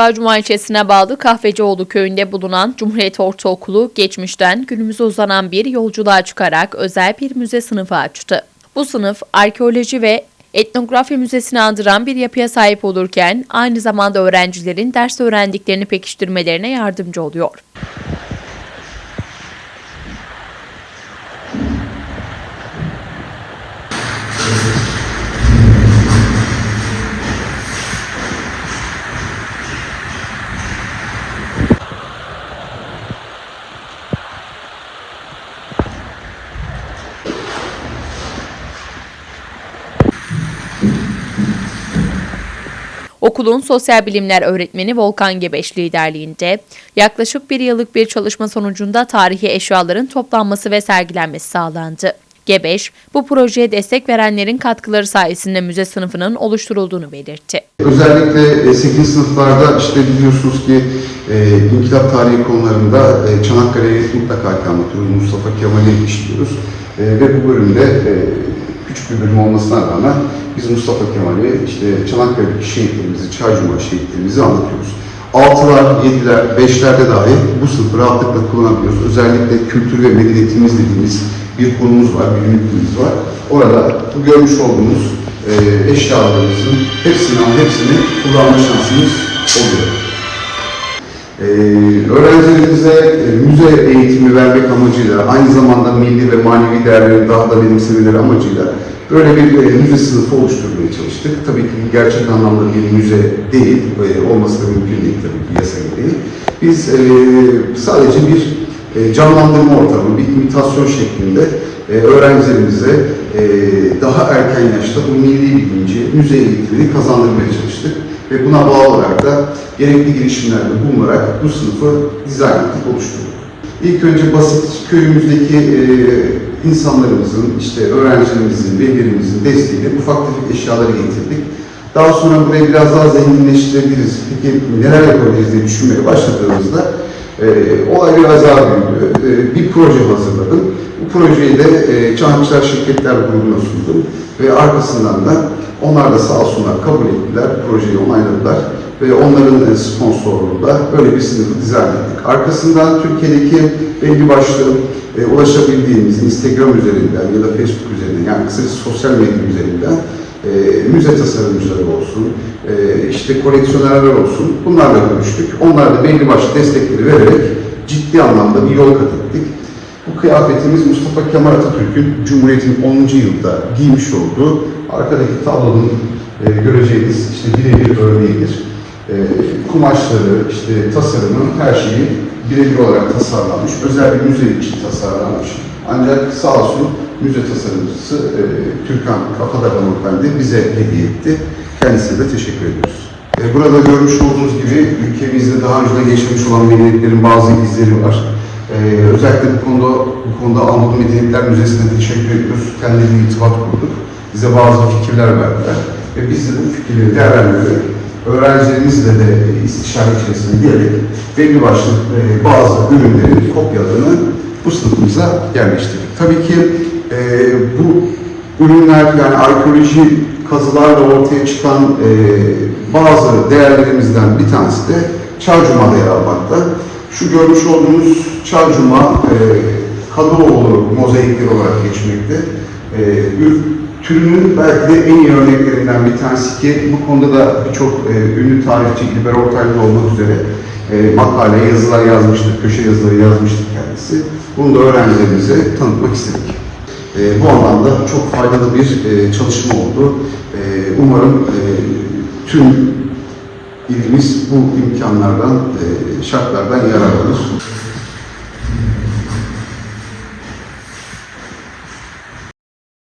Çaycuma ilçesine bağlı Kahvecioğlu köyünde bulunan Cumhuriyet Ortaokulu geçmişten günümüze uzanan bir yolculuğa çıkarak özel bir müze sınıfı açtı. Bu sınıf arkeoloji ve etnografi müzesini andıran bir yapıya sahip olurken aynı zamanda öğrencilerin ders öğrendiklerini pekiştirmelerine yardımcı oluyor. Okulun sosyal bilimler öğretmeni Volkan Gebeş liderliğinde yaklaşık bir yıllık bir çalışma sonucunda tarihi eşyaların toplanması ve sergilenmesi sağlandı. Gebeş, bu projeye destek verenlerin katkıları sayesinde müze sınıfının oluşturulduğunu belirtti. Özellikle 8. sınıflarda işte biliyorsunuz ki e, inkılap tarihi konularında e, Çanakkale'yi mutlaka anlatıyoruz. Mustafa Kemal'i işliyoruz. E, ve bu bölümde e, küçük bir bölüm olmasına rağmen biz Mustafa Kemal'i, işte Çanakkale'deki şehitlerimizi, Çaycuma şehitlerimizi anlatıyoruz. Altılar, yediler, beşlerde dahi bu sınıfı rahatlıkla kullanabiliyoruz. Özellikle kültür ve medeniyetimiz dediğimiz bir konumuz var, bir ünitimiz var. Orada bu görmüş olduğumuz e, eşyalarımızın hepsini hepsini kullanma şansımız oluyor. Ee, öğrencilerimize e, müze eğitimi vermek amacıyla, aynı zamanda milli ve manevi değerleri daha da benimsemeleri amacıyla böyle bir e, müze sınıfı oluşturmaya çalıştık. Tabii ki gerçek anlamda bir müze değil, e, olması da mümkün değil tabii ki yasa gereği. Biz e, sadece bir e, canlandırma ortamı, bir imitasyon şeklinde e, öğrencilerimize e, daha erken yaşta bu milli bilinci, müze eğitimini kazandırmaya çalıştık ve buna bağlı olarak da gerekli girişimlerde bulunarak bu sınıfı dizayn ettik, oluşturduk. İlk önce basit köyümüzdeki e, insanlarımızın, işte öğrencilerimizin, velilerimizin desteğiyle ufak tefek eşyaları getirdik. Daha sonra burayı biraz daha zenginleştirebiliriz. Peki neler yapabiliriz diye düşünmeye başladığımızda e, olay biraz daha büyüdü. E, bir proje hazırladım. Bu projeyi de e, Çankçılar Şirketler Grubu'na sundum. Ve arkasından da onlar da sağ olsunlar kabul ettiler, projeyi onayladılar ve onların sponsorluğunda böyle bir sınıfı dizayn ettik. Arkasından Türkiye'deki belli başlı e, ulaşabildiğimiz Instagram üzerinden ya da Facebook üzerinden yani kısacası sosyal medya üzerinden e, müze tasarımcıları olsun, e, işte koleksiyonerler olsun bunlarla görüştük. Onlar da belli başlı destekleri vererek ciddi anlamda bir yol kat ettik. Bu kıyafetimiz Mustafa Kemal Atatürk'ün Cumhuriyet'in 10. yılda giymiş olduğu arkadaki tablonun e, göreceğiniz işte birebir örneğidir. E, kumaşları, işte tasarımı, her şeyi birebir olarak tasarlanmış. Özel bir müze için tasarlanmış. Ancak sağ olsun müze tasarımcısı e, Türkan Kafadar Hanımefendi bize hediye etti. Kendisine de teşekkür ediyoruz. E, burada görmüş olduğunuz gibi ülkemizde daha önce geçmiş olan medeniyetlerin bazı izleri var. Ee, özellikle bu konuda bu konuda Anadolu Medeniyetler Müzesi'ne teşekkür ediyoruz. Kendileriyle irtibat kurduk. Bize bazı fikirler verdiler. Ve biz de bu fikirleri değerlendirerek öğrencilerimizle de istişare içerisinde diyerek belli başlı e, bazı ürünlerin kopyalarını bu sınıfımıza yerleştirdik. Tabii ki e, bu ürünler yani arkeoloji kazılarla ortaya çıkan e, bazı değerlerimizden bir tanesi de Çarcuma'da yer almakta. Şu görmüş olduğunuz Çarcuma e, Kadıoğlu mozaikleri olarak geçmekte. E, türünün belki de en iyi örneklerinden bir tanesi ki bu konuda da birçok e, ünlü tarihçi İlber Ortaylı olmak üzere e, makale, yazılar yazmıştır, köşe yazıları yazmıştır kendisi. Bunu da öğrencilerimize tanıtmak istedik. E, bu anlamda çok faydalı bir e, çalışma oldu. E, umarım e, tüm ilimiz bu imkanlardan, e, şartlardan yararlanır.